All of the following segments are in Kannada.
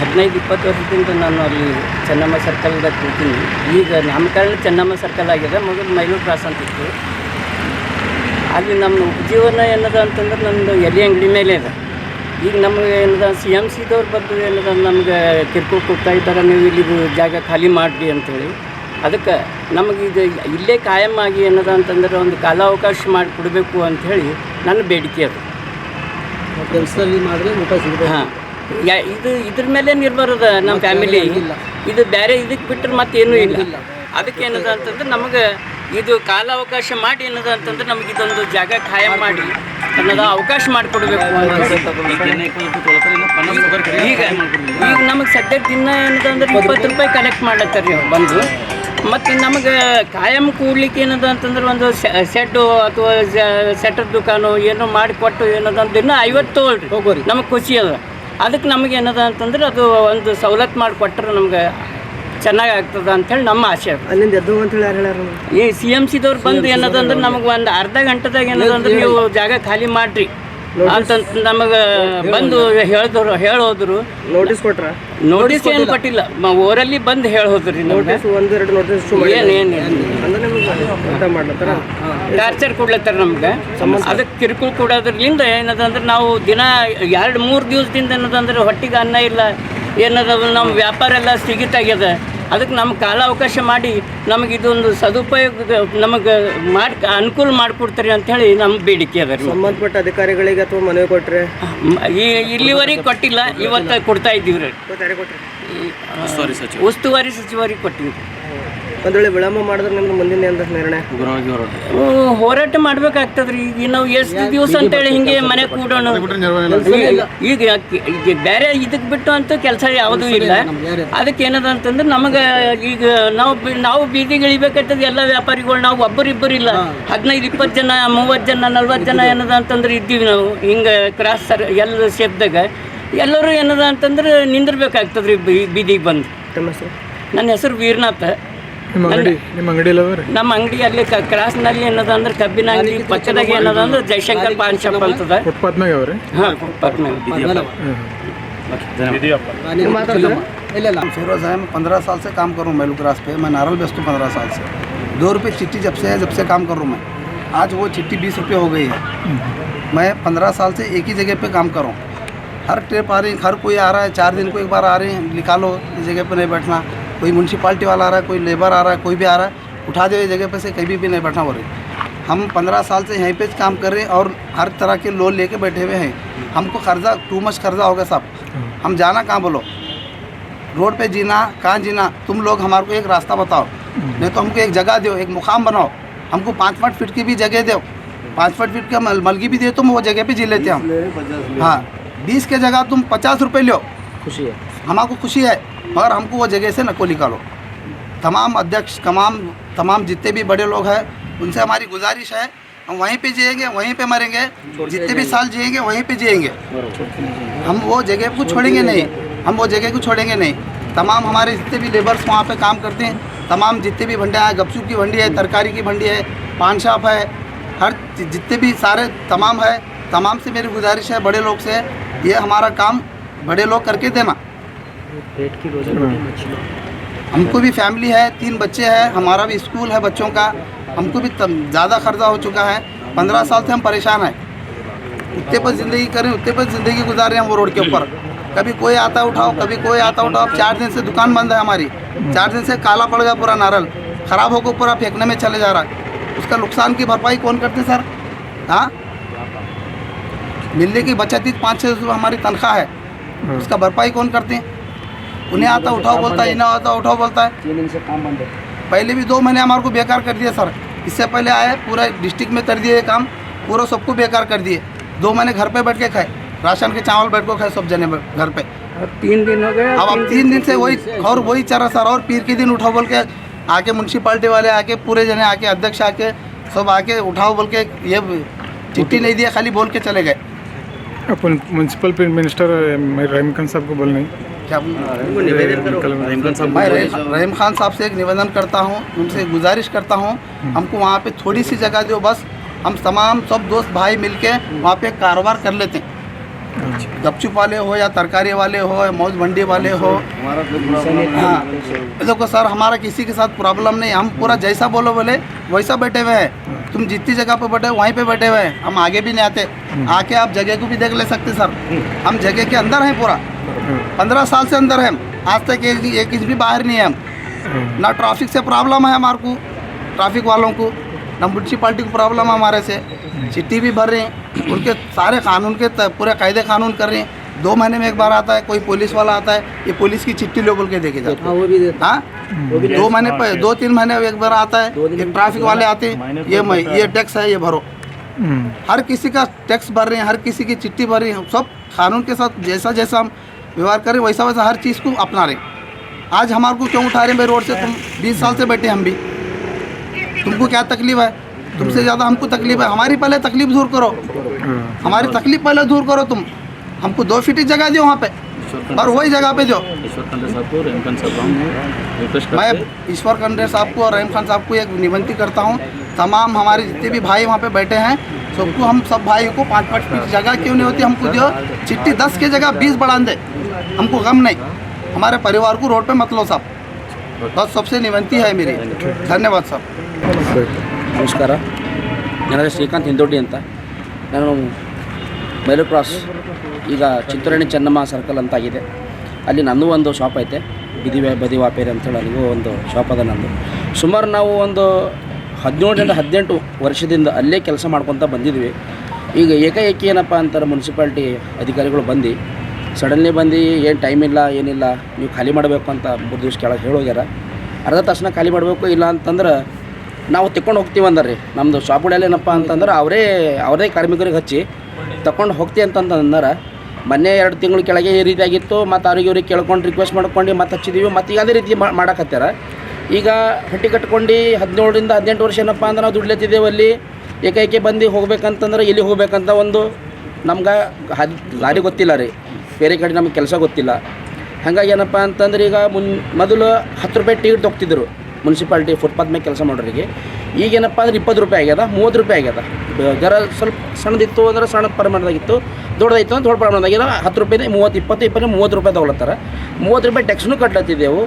ಹದಿನೈದು ಇಪ್ಪತ್ತು ವರ್ಷದಿಂದ ನಾನು ಅಲ್ಲಿ ಚೆನ್ನಮ್ಮ ಸರ್ಕಲ್ದಾಗ ಕೂತೀನಿ. ಈಗ ನಾಮಕರಣ ಚೆನ್ನಮ್ಮ ಸರ್ಕಲ್ ಆಗಿದೆ ಮೊದಲು ಮೈಲೂರು ಕ್ರಾಸ್ ಅಂತಿತ್ತು ಅಲ್ಲಿ ನಮ್ಮ ಉಪಜೀವನ ಏನದ ಅಂತಂದ್ರೆ ನಮ್ಮದು ಎಲೆ ಅಂಗಡಿ ಮೇಲೆ ಇದೆ ಈಗ ನಮಗೆ ಏನದ ಸಿ ಎಂ ಸಿದವ್ರು ಬಂದು ಏನದ ನಮ್ಗೆ ಕಿರ್ಕುಳ್ ಕೊಡ್ತಾ ಇದ್ದಾರೆ ನೀವು ಇಲ್ಲಿ ಜಾಗ ಖಾಲಿ ಮಾಡಿರಿ ಅಂಥೇಳಿ ಅದಕ್ಕೆ ನಮಗೆ ಇದು ಇಲ್ಲೇ ಕಾಯಂ ಆಗಿ ಏನದ ಅಂತಂದ್ರೆ ಒಂದು ಕಾಲಾವಕಾಶ ಮಾಡಿಕೊಡ್ಬೇಕು ಅಂಥೇಳಿ ನನ್ನ ಬೇಡಿಕೆ ಅದು. ಕೆಲಸದಲ್ಲಿ ಮಾಡಿದ್ರೆ ಊಟ ಸಿಗುತ್ತೆ ಹಾಂ. ಇದು ಇದ್ರ ಮೇಲೆ ನಿರ್ಭರ ಅದ ನಮ್ಮ ಫ್ಯಾಮಿಲಿ ಇದು ಬೇರೆ ಇದಕ್ಕೆ ಬಿಟ್ಟರೆ ಏನು ಇಲ್ಲ. ಅದಕ್ಕೆ ಏನದ ಅಂತಂದ್ರೆ ನಮಗೆ ಇದು ಕಾಲಾವಕಾಶ ಮಾಡಿ ಏನದ ಅಂತಂದ್ರೆ ನಮಗೆ ಇದೊಂದು ಜಾಗ ಖಾಯಂ ಮಾಡಿ ಅನ್ನೋದು ಅವಕಾಶ ಮಾಡಿಕೊಡ್ಬೇಕು. ಈಗ ಈಗ ನಮಗೆ ಸದ್ಯಕ್ಕೆ ದಿನ ಏನದ ಅಂದ್ರೆ ಇಪ್ಪತ್ತು ರೂಪಾಯಿ ಕಲೆಕ್ಟ್ ಮಾಡ್ಲತ್ತಾರ ರೀ ಬಂದು. ಮತ್ತು ನಮಗೆ ಕಾಯಂ ಕೂಡ್ಲಿಕ್ಕೆ ಏನದ ಅಂತಂದ್ರೆ ಒಂದು ಸೆಡ್ಡು ಅಥವಾ ಸೆಟರ್ ದುಕಾನು ಏನೋ ಮಾಡಿಕೊಟ್ಟು ಏನದ ಅಂತ ದಿನ ಐವತ್ತು ತೊಗೊಳ್ರಿ. ಹೋಗೋರಿ. ನಮಗೆ ಖುಷಿ ಅದ. ಅದಕ್ಕೆ ನಮಗೆ ಏನದ ಅಂತಂದ್ರೆ ಅದು ಒಂದು ಸವಲತ್ತು ಮಾಡಿಕೊಟ್ರೆ ನಮ್ಗೆ ಚೆನ್ನಾಗಿ ಆಗ್ತದೆ ಹೇಳಿ ನಮ್ಮ ಅದು. ಅಲ್ಲಿಂದ ಎದ್ದು ಅಂತೇಳಿ ಯಾರು ಹೇಳ್ಯಾರ? ಈ ಸಿ ಎಂ ಸಿದವ್ರು ಬಂದು ಏನದ ಅಂದ್ರೆ ನಮಗೆ ಒಂದು ಅರ್ಧ ಗಂಟೆದಾಗ ಏನದ ಅಂದ್ರೆ ನೀವು ಜಾಗ ಖಾಲಿ ಮಾಡಿರಿ. ಅಂತಂತ ನಮಗೆ ಬಂದು ಹೇಳಿದ್ರು ಹೇಳೋದ್ರು. ನೋಟಿಸ್ ಕೊಟ್ರ? ನೋಟಿಸ್ ಏನು ಕೊಟ್ಟಿಲ್ಲ. ಊರಲ್ಲಿ ಬಂದು ಹೇಳಿ ಹೋದ್ರಿ ನೋಟಿಸ್ ಒಂದೆರಡು ನೋಟಿಸ್ ಏನು ಏನು ಊಟ ಮಾಡ್ಲತ್ತಾರ ಟಾರ್ಚರ್ ಕೊಡ್ಲತ್ತಾರ ನಮ್ಗೆ. ಅದಕ್ಕೆ ಕಿರುಕುಳ ಕೊಡೋದ್ರಲಿಂದ ಏನದಂದ್ರೆ ನಾವು ದಿನ ಎರಡು ಮೂರು ದಿವಸದಿಂದ ಏನದಂದ್ರೆ ಹೊಟ್ಟಿಗೆ ಅನ್ನ ಇಲ್ಲ ಏನದ ನಮ್ಮ ವ್ಯಾಪಾರ ಎಲ್ಲ ಸ್ಥಗಿತಾಗ್ಯದ ಅದಕ್ಕೆ ನಮ್ಗೆ ಕಾಲಾವಕಾಶ ಮಾಡಿ ನಮಗೆ ಇದೊಂದು ಸದುಪಯೋಗ ನಮಗೆ ಮಾಡಿ ಅನುಕೂಲ ಮಾಡಿಕೊಡ್ತಾರೆ ಅಂಥೇಳಿ ನಮ್ಮ ಬೇಡಿಕೆ ಅದ ಸಂಬಂಧಪಟ್ಟ ಅಧಿಕಾರಿಗಳಿಗೆ ಅಥವಾ ಮನವಿ ಕೊಟ್ರೆ? ಈ ಇಲ್ಲಿವರೆಗೆ ಕೊಟ್ಟಿಲ್ಲ ಇವತ್ತು ಕೊಡ್ತಾ ಇದ್ದೀವಿ ರೀ. ಉಸ್ತುವಾರಿ ಸಚಿವರಿಗೆ ಕೊಟ್ಟಿವಿ ಒಂದ್ ವೇಳೆ ವಿಳಂಬ ಮಾಡಿದ್ರೆ ನಿಮ್ದು ಮುಂದಿನ ಎಂತ ನಿರ್ಣಯ? ಹ್ಮ್, ಹೋರಾಟ ಮಾಡ್ಬೇಕಾಗ್ತದ್ರಿ. ಈಗ ನಾವು ಎಷ್ಟು ದಿವಸ ಅಂತೇಳಿ ಹಿಂಗೆ ಮನೆ ಕೂಡೋಣ. ಈಗ ಈಗ ಈಗ ಬೇರೆ ಇದಕ್ಕೆ ಬಿಟ್ಟು ಅಂತ ಕೆಲಸ ಯಾವುದೂ ಇಲ್ಲ. ಅದಕ್ಕೆ ಏನದ ಅಂತಂದ್ರೆ ನಮಗೆ ಈಗ ನಾವು ಬಿ- ನಾವು ಬೀದಿಗೆ ಇಳಿಬೇಕಾಗ್ತದೆ ಎಲ್ಲ ವ್ಯಾಪಾರಿಗಳು. ನಾವು ಒಬ್ಬರಿಬ್ಬರು ಇಲ್ಲ. ಹದಿನೈದು ಇಪ್ಪತ್ತು ಜನ ಮೂವತ್ತು ಜನ ನಲ್ವತ್ತು ಜನ ಏನದ ಅಂತಂದ್ರೆ ಇದ್ದೀವಿ ನಾವು. ಹಿಂಗೆ ಕ್ರಾಸ್ ಸರ್ ಎಲ್ಲ ಶೇಪ್ದಾಗ ಎಲ್ಲರೂ ಏನದ ಅಂತಂದ್ರೆ ನಿಂದಿರ್ಬೇಕಾಗ್ತದ್ರಿ ಬೀದಿಗೆ ಬಂದು. ತಮ್ಮ ಹೆಸರು? ನನ್ನ ಹೆಸರು ವೀರನಾಥ್. ನಿಮ್ಮ ಅಂಗಡಿ ನಿಮ್ಮ ಅಂಗಡಿ ಅಲ್ಲವ್ರಿ ನಮ್ಮ ಅಂಗಡಿ ಅಲ್ಲಿ ಕ- ಕ್ರಾಸ್ನಲ್ಲಿ ಏನದ ಅಂದ್ರೆ ಕಬ್ಬಿನ ಅಂಗಡಿ ಪಕ್ಕದಾಗ ಏನದ ಅಂದ್ರೆ ಜಯಶಂಕರ್ ಪಾನ್ ಶಾಪ್ ಅಂತದ ಫುಟ್ಪಾತ್ನಾಗ ಅವ್ರಿ ಹಾಂ ಪಕ್ಕನಾಗ ಇಲ್ಲ ಇಲ್ಲ फिरोज है मैं पंद्रह साल से काम कर रहा हूँ मैलू क्रास पे मैं नारल बेचता हूँ पंद्रह साल से दो रुपये चिट्ठी जब से है जब से काम कर रहा हूँ मैं आज वो चिट्ठी बीस रुपये हो गई है मैं पंद्रह साल से एक ही जगह पे काम कर रहा हूँ हर ट्रिप आ रही हर कोई आ रहा है चार दिन को एक बार आ रहे हैं निकालो इस जगह पे नहीं बैठना कोई म्यूनसिपाल्टी वाला आ रहा है कोई लेबर आ रहा है कोई भी आ रहा है उठा दे जगह पे से कभी भी नहीं बैठना हो रही हम पंद्रह साल से यहीं पे काम कर रहे हैं और हर तरह के लोन लेके बैठे हुए हैं। हमको कर्जा टू मच कर्जा हो गया साहब। हम जाना कहाँ बोलो? रोड पे जीना कहाँ जीना? तुम लोग हमारे को एक रास्ता बताओ। नहीं तो हमको एक जगह दो एक मुकाम बनाओ। हमको पाँच पाँच फीट की भी जगह दो। पाँच पाँच फीट का मलगी भी दे तुम वो जगह पे जी लेते हम। हाँ बीस के जगह तुम पचास रुपये लो। ಖುಷಿ हमको खुशी है। मगर हमको वो जगह से नको निकालो। तमाम अध्यक्ष, तमाम तमाम जितने भी बड़े लोग हैं, उनसे हमारी गुजारिश है, हम वहीं पे जिएँगे, वहीं पे मरेंगे, जितने भी साल जिएँगे, वहीं पे जिएँगे। हम वो जगह को छोड़ेंगे नहीं, हम वो जगह को छोड़ेंगे नहीं। तमाम हमारे जितने भी लेबर्स वहाँ पे काम करते हैं, तमाम जितने भी भंडियाँ हैं गपचूप की भंडी है, तरकारी की भंडी है, पान शॉप है, हर जितने भी सारे तमाम है, तमाम से मेरी गुजारिश है बड़े लोग से, ये हमारा काम बड़े लोग करके देना। पेट की रोजी रोटी मछली हमको भी फैमिली है तीन बच्चे हैं हमारा भी स्कूल है बच्चों का। हमको भी ज़्यादा खर्चा हो चुका है। पंद्रह साल से हम परेशान हैं। उतने पर ज़िंदगी करें उतने पर ज़िंदगी गुजार रहे हैं हम वो रोड के ऊपर। कभी कोई आता उठाओ कभी कोई आता उठाओ। अब चार दिन से दुकान बंद है हमारी। चार दिन से काला पड़ गया पूरा नारल। ख़राब होकर पूरा फेंकने में चले जा रहा है। उसका नुकसान की भरपाई कौन करते सर? हाँ? मिलने की बचत ही पाँच छः हमारी तनख्वाह है। उसका भरपाई कौन करते हैं? उन्हें आता उठाओ बोलता है इन्हें आता उठाओ बोलता है। तीन दिन से काम बंद है। पहले भी दो महीने हमारे को बेकार कर दिया सर। इससे पहले आए पूरा डिस्ट्रिक्ट में कर दिए ये काम पूरा सबको बेकार कर दिए। दो महीने घर पे बैठ के खाए राशन के चावल बैठ को खाए सब जने घर पे। अब तीन दिन हो गए अब अब तीन दिन से वही और वही चल रहा सर और पीर के दिन उठाओ बोल के आके म्यूनसिपाल्टी वाले आके पूरे जने आके अध्यक्ष आके सब आके उठाओ बोल के ये चिट्ठी नहीं दिया खाली बोल के चले गए। अपन म्यूनसिपल मिनिस्टर रहीम खान साहब को बोलना। है क्या मैं रहीम खान साहब से एक निवेदन करता हूँ उनसे गुजारिश करता हूँ हमको वहाँ पे थोड़ी सी जगह दो बस हम तमाम सब दोस्त भाई मिलके वहाँ पे कारोबार कर लेते हैं। गपचुप वाले हो या तरकारी वाले हो या मौज मंडी वाले हो हाँ। देखो सर हमारा किसी के साथ प्रॉब्लम नहीं हम पूरा जैसा बोलो बोले वैसा बैठे हुए हैं। तुम जितनी जगह पे बैठे हो वहीं पे बैठे हुए हैं। हम आगे भी नहीं आते। आके आप जगह को भी देख ले सकते सर। हम जगह के अंदर हैं पूरा। पंद्रह साल से अंदर है। आज तक एक एक इंच भी बाहर नहीं है हम। ना ट्रैफ़िक से प्रॉब्लम है हमारे को ट्रैफ़िक वालों को ना म्यूनसिपाल्टी को प्रॉब्लम है हमारे से। चिट्ठी भी भर रहे हैं उनके सारे कानून के पूरे कायदे कानून कर रहे हैं। दो महीने में एक बार आता है कोई पुलिस वाला आता है ये पुलिस की चिट्ठी लो बोल के देखे जाते हाँ। वो भी हाँ। दो महीने पर दो तीन महीने एक बार आता है ये ट्रैफ़िक वाले आते हैं। ये ये टैक्स है ये भरो। हम्म, हर किसी का टैक्स भर रहे हैं हर किसी की चिट्ठी भर रही है। सब कानून के साथ जैसा जैसा हम व्यवहार करें वैसा वैसा हर चीज़ को अपना रहे आज हमारे को क्यों उठा रहे हैं भाई रोड से? तुम बीस साल से बैठे हम भी। तुमको क्या तकलीफ़ है? तुमसे ज़्यादा हमको तकलीफ़ है। हमारी पहले तकलीफ़ दूर करो। हमारी तकलीफ़ पहले दूर करो तुम। हमको दो फीट जगह दो वहाँ पे, और वही जगह पे जो मैं ईश्वर खंडे साहब को और रहीम खान साहब को एक निबंती करता हूँ। तमाम हमारे जितने भी भाई वहाँ पे बैठे हैं सबको हम सब भाई को पाँच पाँच फीट जगह क्यों नहीं होती हमको जो चिट्ठी दस की जगह बीस बढ़ा दे हमको गम नहीं हमारे परिवार को रोड पे मत लो साहब बस सबसे निबंती है मेरी धन्यवाद साहब ಸರಿ ನಮಸ್ಕಾರ ನನ್ನ ಹೆಸರು ಶ್ರೀಕಾಂತ್ ಹಿಂದೊಡ್ಡಿ ಅಂತ ನಾನು ಮೈಲು ಕ್ರಾಸ್ ಈಗ ಚಿತ್ತೂರಣಿ ಚೆನ್ನಮ್ಮ ಸರ್ಕಲ್ ಅಂತ ಆಗಿದೆ ಅಲ್ಲಿ ನಂದು ಒಂದು ಶಾಪ್ ಐತೆ ಬಿದಿ ವ್ಯಾ- ಬದಿ ವ್ಯಾಪಾರಿ ಅಂತೇಳಿ ಅಲ್ಲಿಗೂ ಒಂದು ಶಾಪ್ ಅದ ನಂದು ಸುಮಾರು ನಾವು ಒಂದು ಹದಿನೇಳರಿಂದ ಹದಿನೆಂಟು ವರ್ಷದಿಂದ ಅಲ್ಲೇ ಕೆಲಸ ಮಾಡ್ಕೊತ ಬಂದಿದ್ವಿ. ಈಗ ಏಕಾಏಕಿ ಏನಪ್ಪ ಅಂತಾರೆ ಮುನ್ಸಿಪಾಲ್ಟಿ ಅಧಿಕಾರಿಗಳು ಬಂದು, ಸಡನ್ಲಿ ಬಂದು ಏನು ಟೈಮ್ ಇಲ್ಲ, ಏನಿಲ್ಲ, ನೀವು ಖಾಲಿ ಮಾಡಬೇಕು ಅಂತ ಮೂರು ದಿವಸ ಕೆಳಗೆ ಹೇಳೋಗ್ಯಾರ. ಅರ್ಧ ತಕ್ಷಣ ಖಾಲಿ ಮಾಡಬೇಕು ಇಲ್ಲ ಅಂತಂದ್ರೆ ನಾವು ತಿಕ್ಕೊಂಡು ಹೋಗ್ತೀವಿ ಅಂದರ್ರಿ. ನಮ್ಮದು ಶಾಪ್ಗಳಲ್ಲಿ ಏನಪ್ಪ ಅಂತಂದ್ರೆ ಅವರೇ ಅವರೇ ಕಾರ್ಮಿಕರಿಗೆ ಹಚ್ಚಿ ತಗೊಂಡು ಹೋಗ್ತೀವಿ ಅಂತಂದು ಅಂದಾರ. ಮೊನ್ನೆ ಎರಡು ತಿಂಗಳ ಕೆಳಗೆ ಈ ರೀತಿ ಆಗಿತ್ತು ಮತ್ತು ಅವ್ರಿಗೆ ಇವ್ರಿಗೆ ಕೇಳ್ಕೊಂಡು ರಿಕ್ವೆಸ್ಟ್ ಮಾಡ್ಕೊಂಡು ಮತ್ತೆ ಹಚ್ಚಿದ್ದೀವಿ ಮತ್ತು ಈಗ ಅದೇ ರೀತಿ ಮಾ- ಮಾಡಕತ್ಯಾರ ಈಗ ಹಟ್ಟಿ ಕಟ್ಕೊಂಡು ಹದಿನೇಳರಿಂದ ಹದಿನೆಂಟು ವರ್ಷ ಏನಪ್ಪ ಅಂದ್ರೆ ನಾವು ದುಡ್ಲೆತ್ತಿದ್ದೇವೆ ಅಲ್ಲಿ. ಏಕೈಕೆ ಬಂದು ಹೋಗ್ಬೇಕಂತಂದ್ರೆ ಎಲ್ಲಿ ಹೋಗ್ಬೇಕಂತ ಒಂದು ನಮ್ಗೆ ಹದ್ ದಾರಿ ಗೊತ್ತಿಲ್ಲ ರೀ. ಬೇರೆ ಕಡೆ ನಮ್ಗೆ ಕೆಲಸ ಗೊತ್ತಿಲ್ಲ. ಹಾಗಾಗಿ ಏನಪ್ಪ ಅಂತಂದ್ರೆ ಈಗ ಮುನ್ ಮೊದಲು ಹತ್ತು ರೂಪಾಯಿ ಟಿಕೆಟ್ ತೊಗ್ತಿದ್ರು ಮುನ್ಸಿಪಾಲ್ಟಿ ಫುಟ್ಪಾತ್ ಮೇಲೆ ಕೆಲಸ ಮಾಡೋರಿಗೆ. ಈಗೇನಪ್ಪ ಅಂದ್ರೆ ಇಪ್ಪತ್ತು ರೂಪಾಯಿ ಆಗ್ಯದ, ಮೂವತ್ತು ರೂಪಾಯಿ ಆಗ್ಯದ. ಜರ ಸ್ವಲ್ಪ ಸಣ್ಣದಿತ್ತು ಅಂದ್ರೆ ಸಣ್ಣ ಪ್ರಮಾಣದಾಗಿತ್ತು, ದೊಡ್ಡದಾಯಿತು ಅಂದ್ರೆ ದೊಡ್ಡ ಪ್ರಮಾಣದಾಗಿಲ್ಲ ಹತ್ತು ರೂಪಾಯಿ ಮೂವತ್ತು, ಇಪ್ಪತ್ತು ಇಪ್ಪತ್ತು, ಮೂವತ್ತು ರೂಪಾಯಿ ತೊಗೊಳತ್ತಾರ. ಮೂವತ್ತು ರೂಪಾಯಿ ಟ್ಯಾಕ್ಸ್ನು ಕಟ್ಲತ್ತಿದ್ದೆವು.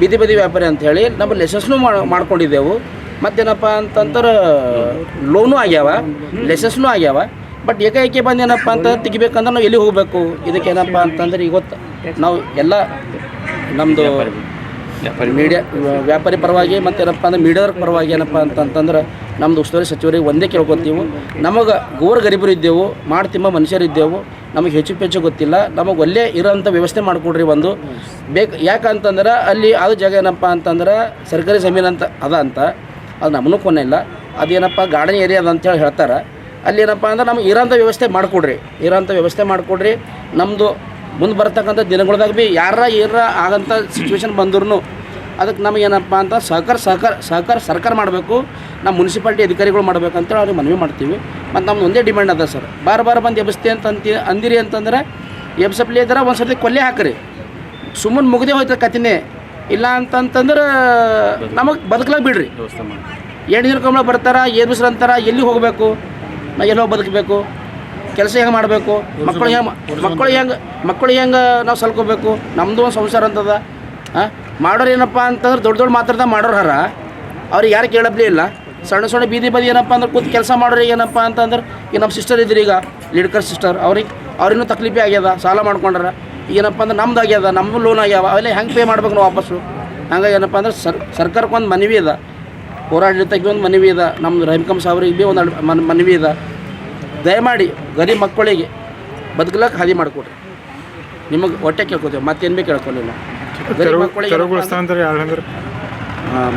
ಬೀದಿ ಬದಿ ವ್ಯಾಪಾರಿ ಅಂತ ಹೇಳಿ ನಮ್ಮ ಲೆಸನ್ಸ್ನು ಮಾಡ್ಕೊಂಡಿದ್ದೆವು. ಮತ್ತೇನಪ್ಪ ಅಂತಂದ್ರೆ ಲೋನು ಆಗ್ಯಾವ, ಲೆಸಸ್ನು ಆಗ್ಯಾವ. ಬಟ್ ಏಕಾಏಕಿ ಬಂದು ಏನಪ್ಪ ಅಂತ ತೆಗಿಬೇಕಂದ್ರೆ ನಾವು ಎಲ್ಲಿ ಹೋಗಬೇಕು? ಇದಕ್ಕೇನಪ್ಪ ಅಂತಂದ್ರೆ ಇವತ್ತು ನಾವು ಎಲ್ಲ ನಮ್ಮದು ಮೀಡಿಯಾ ವ್ಯಾಪಾರಿ ಪರವಾಗಿ ಮತ್ತೇನಪ್ಪ ಅಂದ್ರೆ ಮೀಡಿಯಾದ ಪರವಾಗಿ ಏನಪ್ಪ ಅಂತಂತಂದ್ರೆ ನಮ್ಮದು ಉಸ್ತುವಾರಿ ಸಚಿವರಿಗೆ ಒಂದೇ ಕೇಳ್ಕೊತೀವಿ. ನಮಗೆ ಗೋರ್ ಗರೀಬರು ಇದ್ದೆವು ಮನುಷ್ಯರು ಇದ್ದೆವು, ನಮಗೆ ಹೆಚ್ಚು ಪೆಚ್ಚು ಗೊತ್ತಿಲ್ಲ, ನಮಗೆ ಒಳ್ಳೆ ಇರೋಂಥ ವ್ಯವಸ್ಥೆ ಮಾಡಿಕೊಡ್ರಿ ಒಂದು ಬೇಕು ಯಾಕಂತಂದ್ರೆ ಅಲ್ಲಿ ಅದು ಜಾಗ ಏನಪ್ಪ ಅಂತಂದ್ರೆ ಸರ್ಕಾರಿ ಜಮೀನು ಅಂತ ಅದ ಅಂತ, ಅದು ನಮ್ಮನ್ನು ಕೊನೆ ಇಲ್ಲ. ಅದೇನಪ್ಪ ಗಾರ್ಡನ್ ಏರಿಯಾ ಅದ ಅಂತೇಳಿ ಹೇಳ್ತಾರೆ. ಅಲ್ಲಿ ಏನಪ್ಪ ಅಂದ್ರೆ ನಮ್ಗೆ ಇರೋಂಥ ವ್ಯವಸ್ಥೆ ಮಾಡಿಕೊಡ್ರಿ. ಇರೋಂಥ ವ್ಯವಸ್ಥೆ ಮಾಡಿಕೊಡ್ರಿ. ನಮ್ಮದು ಮುಂದೆ ಬರ್ತಕ್ಕಂಥ ದಿನಗಳ್ದಾಗ ಭೀ ಯಾರ ಏನಾರ ಆಗಂಥ ಸಿಚುವೇಶನ್ ಬಂದ್ರೂ ಅದಕ್ಕೆ ನಮಗೆ ಏನಪ್ಪ ಅಂತ ಸಹಕಾರ ಸಹಕಾರ ಸಹಕಾರ ಸರ್ಕಾರ ಮಾಡಬೇಕು. ನಮ್ಮ ಮುನ್ಸಿಪಾಲ್ಟಿ ಅಧಿಕಾರಿಗಳು ಮಾಡ್ಬೇಕಂತೇಳಿ ಅವ್ರಿಗೆ ಮನವಿ ಮಾಡ್ತೀವಿ. ಮತ್ತು ನಮ್ದು ಒಂದೇ ಡಿಮ್ಯಾಂಡ್ ಅದ ಸರ್. ಬಾರ್ ಬಾರ್ ಬಂದು ಎಬ್ಸ್ತಿ ಅಂತ ಅಂತಿ ಅಂದಿರಿ ಅಂತಂದ್ರೆ ಎಬ್ಸಪ್ಲಿ ಇದ್ರೆ ಒಂದು ಸರ್ತಿ ಕೊಲ್ಲೆ ಹಾಕ್ರಿ. ಸುಮ್ಮನೆ ಮುಗ್ದೇ ಹೋಯ್ತು ಕತಿನೇ ಇಲ್ಲ ಅಂತಂತಂದ್ರೆ ನಮಗೆ ಬದುಕಲಾಗ ಬಿಡ್ರಿ. ವ್ಯವಸ್ಥೆ ಎಂಟು ದಿನ ಕಂಬಳ ಬರ್ತಾರ ಏನು ಬಿಸ್ರು ಅಂತಾರ ಎಲ್ಲಿ ಹೋಗಬೇಕು? ನಾ ಎಲ್ಲಿ ಹೋಗಿ ಬದುಕಬೇಕು? ಕೆಲಸ ಹೆಂಗೆ ಮಾಡಬೇಕು? ಮಕ್ಕಳು ಹೆಂಗೆ ಮಕ್ಕಳು ಹೆಂಗೆ ಮಕ್ಕಳು ಹೆಂಗೆ ನಾವು ಸಲ್ಕೋಬೇಕು? ನಮ್ಮದು ಒಂದು ಸಂಸಾರ ಅಂತದ. ಹಾಂ ಮಾಡೋರು ಏನಪ್ಪ ಅಂತಂದ್ರೆ ದೊಡ್ಡ ದೊಡ್ಡ ಮಾತ್ರದ ಮಾಡೋರು ಹರ. ಅವ್ರಿಗೆ ಯಾರು ಕೇಳಬ್ಲೇ ಇಲ್ಲ. ಸಣ್ಣ ಸಣ್ಣ ಬೀದಿ ಬದಿ ಏನಪ್ಪ ಅಂದ್ರೆ ಕೂತು ಕೆಲಸ ಮಾಡೋರು ಏನಪ್ಪ ಅಂತಂದ್ರೆ ಈಗ ನಮ್ಮ ಸಿಸ್ಟರ್ ಇದ್ರಿ ಈಗ ಲೀಡ್ಕರ್ ಸಿಸ್ಟರ್ ಅವ್ರಿಗೆ ಅವ್ರಿನ್ನೂ ತಕ್ಲೀಫೇ ಆಗ್ಯದ ಸಾಲ ಮಾಡ್ಕೊಂಡ್ರ. ಏನಪ್ಪ ಅಂದ್ರೆ ನಮ್ದು ಆಗ್ಯದ ನಮ್ಮ ಲೋನ್ ಆಗ್ಯಾವ. ಅವೆಲ್ಲ ಹೆಂಗೆ ಪೇ ಮಾಡ್ಬೇಕು ನಾವು ವಾಪಸ್ಸು? ಹಂಗೆ ಏನಪ್ಪ ಅಂದ್ರೆ ಸರ್ ಸರ್ಕಾರಕ್ಕೆ ಒಂದು ಮನವಿ ಇದೆ ಹೋರಾಡಳಿತಕ್ಕೆ ಒಂದು ಮನವಿ ಇದೆ ನಮ್ಮ ರಹಿಮ್ಕಮ್ ಸಾವ್ರಿಗೆ ಭೀ ಒಂದು ಮನವಿ ಇದೆ ದಯಮಾಡಿ ಗರಿ ಮಕ್ಕಳಿಗೆ ಬದುಕಲಕ್ಕೆ ಹಾದಿ ಮಾಡಿಕೊಡ್ರಿ. ನಿಮಗೆ ಹೊಟ್ಟೆ ಕೇಳ್ಕೊತೀವಿ ಮತ್ತೇನು ಭೀ ಕೇಳ್ಕೊಳ್ಳಿಲ್ಲ ಗರೀಬ್ ಮಕ್ಕಳಿಗೆ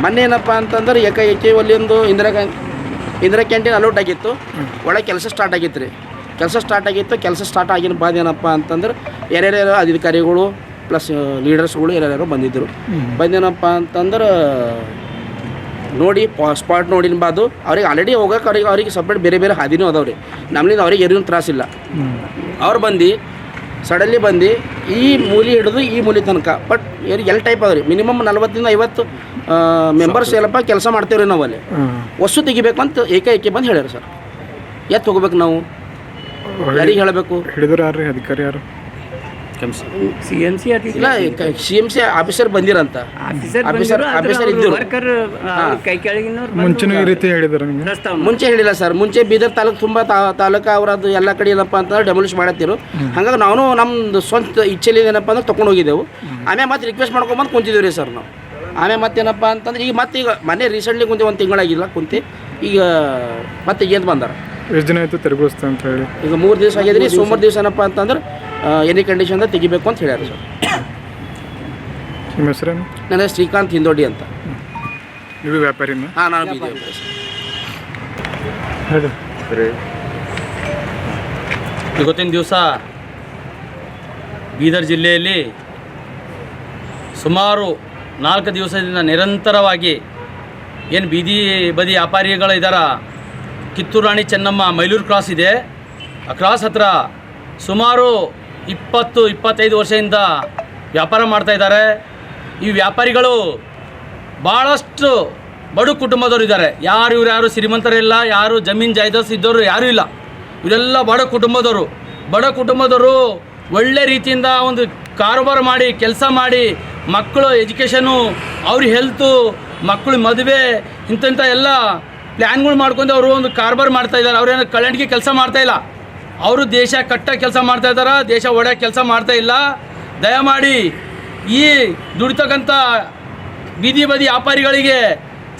ಮೊನ್ನೆ ಏನಪ್ಪ ಅಂತಂದ್ರೆ ಏಕಾಏಕಿ ಅಲ್ಲಿ ಒಂದು ಇಂದಿರಾ ಗಾಂಧಿ ಇಂದಿರಾ ಕ್ಯಾಂಟೀನ್ ಅಲೌಟ್ ಆಗಿತ್ತು. ಒಳಗೆ ಕೆಲಸ ಸ್ಟಾರ್ಟ್ ಆಗಿತ್ತು ರೀ. ಕೆಲಸ ಸ್ಟಾರ್ಟ್ ಆಗಿತ್ತು ಕೆಲಸ ಸ್ಟಾರ್ಟ್ ಆಗಿನ ಬಾದ ಏನಪ್ಪ ಅಂತಂದ್ರೆ ಯಾರ್ಯಾರು ಅಧಿಕಾರಿಗಳು ಪ್ಲಸ್ ಲೀಡರ್ಸ್ಗಳು ಯಾರ್ಯಾರು ಬಂದಿದ್ದರು. ಬಂದೇನಪ್ಪ ಅಂತಂದ್ರೆ ನೋಡಿ ಸ್ಪಾಟ್ ನೋಡಿನ ಬಾದು ಅವ್ರಿಗೆ ಆಲ್ರೆಡಿ ಹೋಗಕ್ಕೆ ಅವ್ರಿಗೆ ಅವ್ರಿಗೆ ಸಪ್ರೇಟ್ ಬೇರೆ ಬೇರೆ ಹಾದಿನೂ ಅದಾವ್ರಿ. ನಮ್ಮಿಂದ ಅವ್ರಿಗೆ ಏನೂ ತ್ರಾಸಿಲ್ಲ ಅವ್ರು ಬಂದು ಸಡನ್ಲಿ ಬಂದು ಈ ಮೂಲಿ ಹಿಡಿದು ಈ ಮೂಲಿ ತನಕ. ಬಟ್ ಎಲ್ ಟೈಪ್ ಅದ ರೀ ಮಿನಿಮಮ್ ನಲ್ವತ್ತರಿಂದ ಐವತ್ತು ಮೆಂಬರ್ಸ್ ಎಲ್ಲಪ್ಪ ಕೆಲಸ ಮಾಡ್ತೇವ್ರಿ ನಾವು ಅಲ್ಲಿ. ವಸ್ತು ತೆಗಿಬೇಕು ಅಂತ ಏಕಾಏಕಿ ಬಂದು ಹೇಳ್ಯಾರ ಸರ್. ಎತ್ತು ಹೋಗ್ಬೇಕು ನಾವು. ಯಾರಿಗೆ ಹೇಳಬೇಕು? ಹಿಡಿದ್ರು ಯಾರು ರೀ ಅಧಿಕಾರಿ ಯಾರು? ಸಿ ಎಂ ಸಿ ಇಲ್ಲ ಸಿ ಎಂ ಸಿ ಆಫೀಸರ್ ಬಂದಿರಂತ. ಆಫೀಸರ್ ಆಫೀಸರ್ ಆಫೀಸರ್ ಇದ್ದರು ವರ್ಕರ್ ಕೈ ಮುಂಚೆನೂ ಈ ರೀತಿ ಹೇಳಿದಾರೆ ನಿಮಗೆ? ಮುಂಚೆ ಹೇಳಿಲ್ಲ ಸರ್. ಮುಂಚೆ ಬೀದರ್ ತಾಲೂಕು ತುಂಬ ತಾಲೂಕು ಅವರದ್ದು ಎಲ್ಲ ಕಡೆ ಏನಪ್ಪ ಅಂತಂದ್ರೆ ಡೆಮೊಲಿಷ್ ಮಾಡತ್ತಿರು. ಹಂಗಾಗಿ ನಾವು ನಮ್ದು ಸ್ವಂತ ಇಚ್ಛೆಲಿ ಏನಪ್ಪ ಅಂದ್ರೆ ತೊಗೊಂಡು ಹೋಗಿದ್ದೆವು. ಆಮೇಲೆ ಮತ್ತೆ ರಿಕ್ವೆಸ್ಟ್ ಮಾಡ್ಕೊಂಬಂದು ಕುಂತಿದ್ದೀವಿ ರೀ ಸರ್ ನಾವು. ಆಮೇಲೆ ಮತ್ತೇನಪ್ಪ ಅಂತಂದ್ರೆ ಈಗ ಮತ್ತೆ ಈಗ ಮನೆ ರೀಸೆಂಟ್ಲಿ ಕುಂತಿ ಒಂದು ತಿಂಗಳಾಗಿಲ್ಲ ಕುಂತಿ. ಈಗ ಮತ್ತೆ ಏನು ಬಂದಾರ. ಎಷ್ಟು ದಿನ ಆಯಿತು ತೆರವುಗೊಳಿಸ್ತಾ ಅಂತ ಹೇಳಿ? ಈಗ ಮೂರು ದಿವಸ ಆಗ್ಯದ್ರಿ ಸೋಮವಾರ ದಿವಸ ಏನಪ್ಪ ಅಂತಂದ್ರೆ ಎನಿ ಕಂಡೀಷನ್ದಾಗ ತೆಗಿಬೇಕು ಅಂತ ಹೇಳ್ಯಾರ ಸರ್. ನಿಮ್ಮ ಹೆಸರೇನು? ನನ್ನ ಹೆಸರು ಶ್ರೀಕಾಂತ್ ಹಿಂದೋಡಿ ಅಂತ. ನೀವು ವ್ಯಾಪಾರಿನ? ಹಾಂ ನಾನು ಬೀದಿ ವ್ಯಾಪಾರಿ ಸರ್. ಹೇಳಿ. ಇವತ್ತಿನ ದಿವಸ ಬೀದರ್ ಜಿಲ್ಲೆಯಲ್ಲಿ ಸುಮಾರು ನಾಲ್ಕು ದಿವಸದಿಂದ ನಿರಂತರವಾಗಿ ಏನು ಬೀದಿ ಬದಿ ವ್ಯಾಪಾರಿಗಳು ಇದ್ದಾರ ಕಿತ್ತೂರು ರಾಣಿ ಚೆನ್ನಮ್ಮ ಮೈಲೂರು ಕ್ರಾಸ್ ಇದೆ. ಆ ಕ್ರಾಸ್ ಹತ್ರ ಸುಮಾರು ಇಪ್ಪತ್ತು, ಇಪ್ಪತ್ತೈದು ವರ್ಷದಿಂದ ವ್ಯಾಪಾರ ಮಾಡ್ತಾಯಿದ್ದಾರೆ ಈ ವ್ಯಾಪಾರಿಗಳು ಭಾಳಷ್ಟು ಬಡ ಕುಟುಂಬದವರು ಇದ್ದಾರೆ. ಯಾರು ಇವ್ರು ಯಾರು ಶ್ರೀಮಂತರಿಲ್ಲ ಯಾರು ಜಮೀನು ಜಾಯ್ದಾಸ್ ಇದ್ದವರು ಯಾರೂ ಇಲ್ಲ. ಇವರೆಲ್ಲ ಬಡ ಕುಟುಂಬದವರು. ಬಡ ಕುಟುಂಬದವರು ಒಳ್ಳೆ ರೀತಿಯಿಂದ ಒಂದು ಕಾರೋಬಾರ ಮಾಡಿ, ಕೆಲಸ ಮಾಡಿ, ಮಕ್ಕಳು ಎಜುಕೇಷನು ಅವ್ರ ಹೆಲ್ತು, ಮಕ್ಕಳು ಮದುವೆ ಇಂಥ ಎಲ್ಲ ಪ್ಲ್ಯಾನ್ಗಳು ಮಾಡ್ಕೊಂಡು ಅವರು ಒಂದು ಕಾರ್ಬಾರ್ ಮಾಡ್ತಾ ಇದ್ದಾರೆ. ಅವ್ರೇನು ಕಳ್ಳಂಟಿಗೆ ಕೆಲಸ ಮಾಡ್ತಾ ಇಲ್ಲ. ಅವರು ದೇಶ ಕಟ್ಟ ಕೆಲಸ ಮಾಡ್ತಾ ಇದ್ದಾರೆ? ದೇಶ ಒಡೆ ಕೆಲಸ ಮಾಡ್ತಾ ಇಲ್ಲ. ದಯಮಾಡಿ ಈ ದುಡಿತಕ್ಕಂಥ ಬೀದಿ ಬದಿ ವ್ಯಾಪಾರಿಗಳಿಗೆ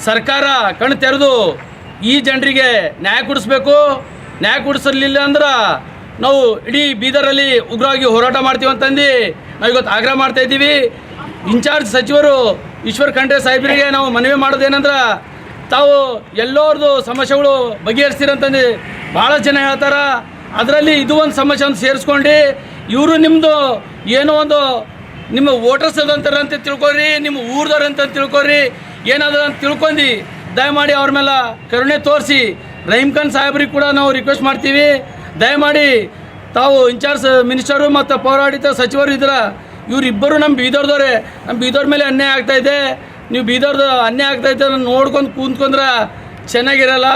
ಸರ್ಕಾರ ಕಣ್ಣು ತೆರೆದು ಈ ಜನರಿಗೆ ನ್ಯಾಯ ಕೊಡಿಸ್ಬೇಕು. ನ್ಯಾಯ ಕೊಡಿಸಲಿಲ್ಲ ಅಂದ್ರೆ ನಾವು ಇಡೀ ಬೀದರಲ್ಲಿ ಉಗ್ರವಾಗಿ ಹೋರಾಟ ಮಾಡ್ತೀವಿ ಅಂತಂದು ನಾವು ಇವತ್ತು ಆಗ್ರಹ ಮಾಡ್ತಾ ಇದ್ದೀವಿ. ಇನ್ಚಾರ್ಜ್ ಸಚಿವರು ಈಶ್ವರ್ ಖಂಡ್ರೆ ಸಾಹೇಬರಿಗೆ ನಾವು ಮನವಿ ಮಾಡೋದೇನಂದ್ರೆ ತಾವು ಎಲ್ಲರದು ಸಮಸ್ಯೆಗಳು ಬಗೆಹರಿಸ್ತೀರಂತಂದು ಭಾಳ ಜನ ಹೇಳ್ತಾರ. ಅದರಲ್ಲಿ ಇದು ಒಂದು ಸಮಸ್ಯೆ ಅಂತ ಸೇರಿಸ್ಕೊಂಡು ಇವರು ನಿಮ್ಮದು ಏನೋ ಒಂದು ನಿಮ್ಮ ವೋಟರ್ಸ್ ಅದಂತಾರೆ ಅಂತ ತಿಳ್ಕೊರಿ ನಿಮ್ಮ ಊರ್ದವ್ರು ಅಂತ ತಿಳ್ಕೊರಿ ಏನಾದ್ರು ಅಂತ ತಿಳ್ಕೊಂಡು ದಯಮಾಡಿ ಅವ್ರ ಮೇಲೆ ಕರುಣೆ ತೋರಿಸಿ. ರಹೀಮ್ ಖಾನ್ ಸಾಹೇಬ್ರಿಗೆ ಕೂಡ ನಾವು ರಿಕ್ವೆಸ್ಟ್ ಮಾಡ್ತೀವಿ. ದಯಮಾಡಿ ತಾವು ಇನ್ಚಾರ್ಜ್ ಮಿನಿಸ್ಟರು ಮತ್ತು ಪೌರಾಡಳಿತ ಸಚಿವರು ಇದ್ರ, ಇವರಿಬ್ಬರು ನಮ್ಮ ಬೀದರ್ದವ್ರೆ, ನಮ್ಮ ಬೀದರ್ ಮೇಲೆ ಅನ್ಯಾಯ ಆಗ್ತಾ ಇದೆ. ನೀವು ಬೀದರ್ದು ಅನ್ಯಾಯ ಆಗ್ತಾ ಇದೆ ನೋಡ್ಕೊಂಡು ಕೂತ್ಕೊಂಡ್ರೆ ಚೆನ್ನಾಗಿರಲ್ಲ.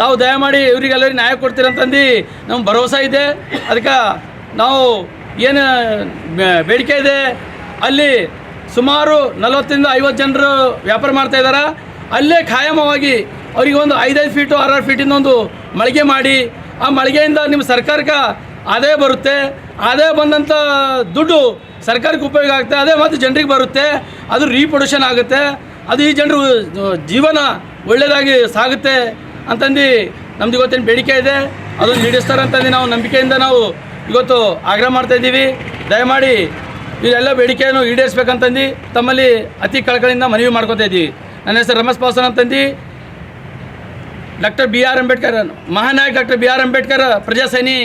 ತಾವು ದಯಮಾಡಿ ಇವರಿಗೆಲ್ಲರಿಗೆ ನ್ಯಾಯ ಕೊಡ್ತೀರಂತಂದು ನಮ್ಗೆ ಭರವಸೆ ಇದೆ. ಅದಕ್ಕೆ ನಾವು ಏನು ಬೇಡಿಕೆ ಇದೆ. ಅಲ್ಲಿ ಸುಮಾರು ನಲವತ್ತರಿಂದ ಐವತ್ತು ಜನರು ವ್ಯಾಪಾರ ಮಾಡ್ತಾ ಇದ್ದಾರೆ ಅಲ್ಲೇ ಖಾಯಮವಾಗಿ ಅವರಿಗೆ ಒಂದು ಐದೈದು ಫೀಟು ಆರಾರು ಫೀಟಿಂದ ಒಂದು ಮಳಿಗೆ ಮಾಡಿ. ಆ ಮಳಿಗೆಯಿಂದ ನಿಮ್ಮ ಸರ್ಕಾರಕ್ಕೆ ಆದಾಯ ಬರುತ್ತೆ. ಆದಾಯ ಬಂದಂಥ ದುಡ್ಡು ಸರ್ಕಾರಕ್ಕೆ ಉಪಯೋಗ ಆಗುತ್ತೆ ಅದೇ ಮತ್ತು ಜನರಿಗೆ ಬರುತ್ತೆ, ಅದು ರೀಪ್ರೊಡಕ್ಷನ್ ಆಗುತ್ತೆ, ಅದು ಈ ಜನರು ಜೀವನ ಒಳ್ಳೆಯದಾಗಿ ಸಾಗುತ್ತೆ ಅಂತಂದು ನಮ್ದು ಇವತ್ತಿನ ಬೇಡಿಕೆ ಇದೆ ಅದು ಈಡೇರಿಸ್ತಾರೆ ಅಂತಂದು ನಾವು ನಂಬಿಕೆಯಿಂದ ನಾವು ಇವತ್ತು ಆಗ್ರಹ ಮಾಡ್ತಾ ಇದ್ದೀವಿ. ದಯಮಾಡಿ ಇದೆಲ್ಲ ಬೇಡಿಕೆಯನ್ನು ಈಡೇರಿಸ್ಬೇಕಂತಂದು ತಮ್ಮಲ್ಲಿ ಅತಿ ಕಳಕಳಿಯಿಂದ ಮನವಿ ಮಾಡ್ಕೋತಾ ಇದ್ದೀವಿ. ನನ್ನ ಹೆಸರು ರಮೇಶ್ ಪಾಸನ್ ಅಂತಂದು ಡಾಕ್ಟರ್ ಬಿ ಆರ್ ಅಂಬೇಡ್ಕರ್ ಮಹಾನಾಯಕ ಡಾಕ್ಟರ್ ಬಿ ಆರ್ ಅಂಬೇಡ್ಕರ್ ಪ್ರಜಾಸೇನಿ.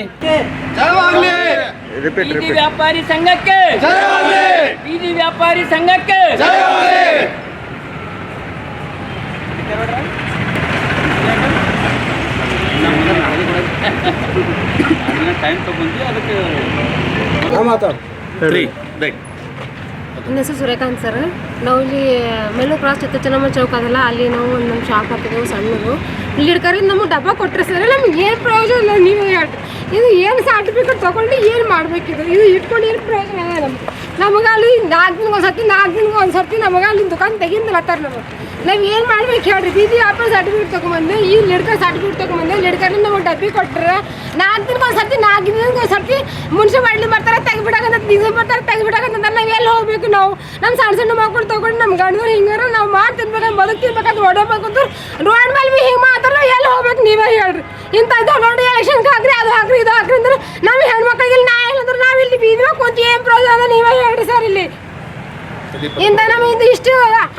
ಬೀದಿ ವ್ಯಾಪಾರಿ ಸಂಘಕ್ಕೆ. ಬೀದಿ ವ್ಯಾಪಾರಿ ಸಂಘಕ್ಕೆ. ಟೈಮ್ ತಗೊಂಡು ಅದಕ್ಕೆ ನನ್ನ ಹೆಸರು ಸೂರ್ಯಕಾಂತ್ ಸರ್. ನಾವು ಇಲ್ಲಿ ಮೆಲ್ಲು ಕ್ರಾಸ್ ಚಿತ್ತ ಚೆನ್ನಮ್ಮ ಚೌಕ ಅದಲ್ಲ ಅಲ್ಲಿ ನಾವು ಒಂದು ನಮ್ಮ ಶಾಪ್ ಹಾಕಿದ್ದೆವು ಸಣ್ಣದು. ಇಲ್ಲಿ ಹಿಡ್ಕರಿಂದ ನಮಗೆ ಡಬ್ಬ ಕೊಟ್ಟರೆ ಸರ್, ನಮ್ಗೆ ಏನು ಪ್ರಯೋಜನ ಇಲ್ಲ, ನೀವು ಹೇಳ್ರಿ. ಇದು ಏನು ಸರ್ಟಿಫಿಕೇಟ್ ತೊಗೊಂಡು ಏನು ಮಾಡಬೇಕು ಇದು? ಇಟ್ಕೊಂಡು ಏನು ಪ್ರಯೋಜನ ನಮ್ಗೆ. ನಮಗೆ ಅಲ್ಲಿ ನಾಲ್ಕು ದಿನಕ್ಕೆ ಒಂದು ಸರ್ತಿ ನಾಲ್ಕು ದಿನಕ್ಕೆ ಒಂದು ಸರ್ತಿ ನಮಗೆ ಅಲ್ಲಿ ದುಕಾನ್ ತೆಗಿಂದ ಬರ್ತಾರೆ ನಮಗೆ ನಾವು ಏನು ಮಾಡ್ಬೇಕು ಹೇಳ್ರಿ? ಬೀದಿ ವ್ಯಾಪಾರ ಸರ್ಟಿಫಿಕೇಟ್ ತೊಗೊಂಬಂದು, ಈ ಲಿಡ್ಕ ಸರ್ಟಿಫಿಕೇಟ್ ತೊಗೊಂಬಂದು ಲಿಡ್ಕನ ನಮಗೆ ಡಬ್ಬಿ ಕೊಟ್ಟರೆ ನಾಲ್ಕು ದಿನಕ್ಕೆ ಒಂದು ಸರ್ತಿ ನಾಲ್ಕು ದಿನಕ್ಕೆ ಒಂದು ಸರ್ತಿ ಮುನ್ಸಿಪಾಲ್ಟಿ ಬರ್ತಾರೆ ತೆಗಿಬಿಡಕಂತ ತಿಂಗಳು ಬರ್ತಾರೆ ತೆಗಿಬಿಡಕಂತ ನಾವು ಎಲ್ಲಿ ಹೋಗ್ಬೇಕು ನಾವು? ನಮ್ಮ ಸಣ್ಣ ಸಣ್ಣ ಮಕ್ಕಳು ತೊಗೊಂಡು ನಮ್ಮ ಗಂಡರು ಹಿಂಗಾರ ನಾವು ಮಾಡಿ ತಿನ್ಬೇಕು ಬದುಕು ತಿನ್ಬೇಕಂತ ಅಂತ ರೋಡ್ ಮೇಲೆ ಭೀ ಹಿಂಗೆ ಮಾತಾಡ್ರೆ ಎಲ್ಲಿ ಹೋಗ್ಬೇಕು ನೀವೇ ಹೇಳ್ರಿ. ಇಂಥದ್ದು ನೋಡಿ ಎಲೆಕ್ಷನ್ಗೆ ಹಾಕ್ರಿ, ಅದು ಹಾಕ್ರಿ, ಇದು ಹಾಕ್ರಿ ಅಂದ್ರೆ ನಾವು ಹೆಣ್ಮಕ್ಳಿಗೆ ಇಲ್ಲಿ ನಾ ಹೇಳಿದ್ರೆ ನಾವು ಇಲ್ಲಿ ಬೀದಿ ಕೂತಿ ಏನು ಪ್ರಯೋಜನ ನೀವೇ ಹೇಳ್ರಿ ಸರ್ ಇಲ್ಲಿ. ಇಂದ ನಮಗೆ ಇದು ಇಷ್ಟು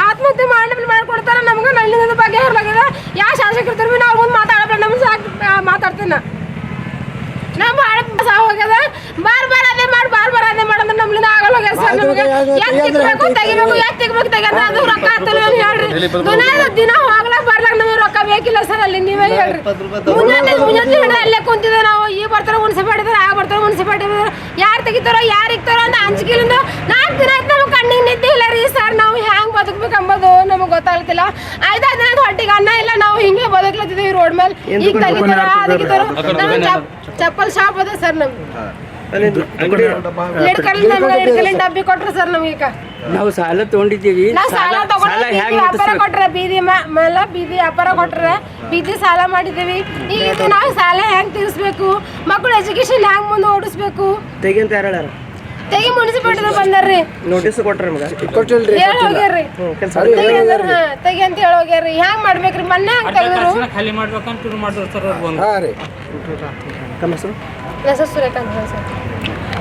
ಆತ್ಮಹತ್ಯೆ ಮಾಡಿ ಮಾಡ್ಕೊಡ್ತಾರೆ ನಮ್ಗೆ. ನಲ್ಲಿನ ಬಗ್ಗೆ ಇರ್ಲಾಗಿದೆ ಯಾವ ಶಾಸಕರು ನಾವು ಮುಂದೆ ಮಾತಾಡಬೇಡ ನಮ್ಗೆ ಸಾಕು ಮಾತಾಡ್ತೇನೆ. ನಮ್ಮ ಭಾಳ ಸಾವು ಹೋಗ್ಯದ. ಬಾರ್ ಬಾರ್ ಅದೇ ಮಾಡಿ ಬಾರ್ ಬಾರ್ ಅದೇ ಮಾಡಂದ್ರೆ ನಮ್ಲಿಂದ ಆಗಲ್ಲ ಹೋಗ್ಯದ ಸರ್ ನಮಗೆ. ಎತ್ ತಿಕ್ಬೇಕು ತೆಗಿಬೇಕು ಎತ್ ತಿಕ್ಬೇಕು ತೆಗಿಯೋದು ಅದು ರೊಕ್ಕ ಹತ್ತಲ್ಲ ಹೇಳ್ರಿ. ದಿನ ದಿನ ಹೋಗ್ಲಾಕ ಬರ್ಲಾಕ ನಮಗೆ ರೊಕ್ಕ ಬೇಕಿಲ್ಲ ಸರ್ ಅಲ್ಲಿ ನೀವೇ ಹೇಳ್ರಿ. ಮುಂಜಾನೆ ಮುಂಜಾನೆ ಹಿಡಿದು ಅಲ್ಲೇ ಕುಂತಿದ್ದೆ ನಾವು. ಈ ಬರ್ತಾರ ಮುನ್ಸಿಪಾಲ್ಟಿ ಆ ಬರ್ತಾರ ಮುನ್ಸಿಪಾಲ್ಟಿ ಯಾರು ತೆಗಿತಾರೋ ಯಾರು ಇಕ್ತಾರೋ ಅಂತ ಅಂಜಿಕೆಲಿಂದ ನಾಲ್ಕು ದಿನ ಆಯ್ತು ನಮ್ಗೆ ಕಣ್ಣಿಗೆ ನಿದ್ದೆ ಇಲ್ಲ ರೀ ಸರ್. ನಾವು ಹ್ಯಾಂಗ್ ಬದುಕ್ಬೇಕು ಅಂಬೋದು ನಮಗೆ ಗೊತ್ತಾಗ್ತಿಲ್ಲ ಐದ ದಿನ ಹೊಟ್ಟಿಗೆ ಅನ್ನ ಇಲ್ಲ ನಾವು ಹಿಂಗೆ ಬದುಕ್ಲತ್ತಿದ್ದೀವಿ ರೋಡ್ ಮೇಲೆ. ಈಗ ತೆಗಿತಾರ ಅದಕ್ಕಿತಾರ ನಮ್ಗೆ ಚಪ್ಪಲ್ ಶಾಪ್ ಅದ ಸರ್ ನಮ್ಗೆ. ಲಿಡ್ಕಲ್ಲಿ ನಮ್ಗೆ ಲಿಡ್ಕಲ್ಲಿ ಡಬ್ಬಿ ಕೊಟ್ರು ಸರ್ ನಮ್ಗೆ ನಾವು ಸಾಲ ತಗೊಂಡಿದ್ದೀವಿ. ನಾವು ಸಾಲ ಸಾಲ ತಗೊಂಡು ಬೀದಿ ವ್ಯಾಪಾರ ಕೊಟ್ರ ಬೀದಿ ಮ- ಮೇಲೆ ಬೀದಿ ವ್ಯಾಪಾರ ಕೊಟ್ರ ಬೀದಿ ಸಾಲ ಮಾಡಿದ್ದೀವಿ. ಈಗ ಇದು ನಾವು ಸಾಲ ಹೆಂಗ್ ತೀರಿಸ್ಬೇಕು? ಮಕ್ಕಳು ಎಜುಕೇಶನ್ ಹೆಂಗ್ ಮುಂದೆ ಓಡಿಸ್ಬೇಕು? ತೆಗಿಂತ ಯಾರು ತೆಗಿ ಮುನ್ಸಿಪಾಲ್ಟಿ ಬಂದಾರ್ರಿ. ನೋಟಿಸ್ ಕೊಟ್ರಿ ನಮ್ಗೆ. ಹೇಳಿ ಹೋಗ್ಯಾರ್ರಿ. ತೆಗಿ ಅಂತ ಹೇಳಿ ಹೋಗ್ಯಾರ್ರಿ. ಹೆಂಗ್ ಮಾಡ್ಬೇಕ್ರಿ? ಮೊನ್ನೆ ಹಂಗ್ ಸರ್ ಹಾಂ ರೀ. ತಮ್ಮ ಹೆಸರು ನನ್ನ ಹೆಸರು ಸೂರ್ಯಕಾಂತ್ ಸರ್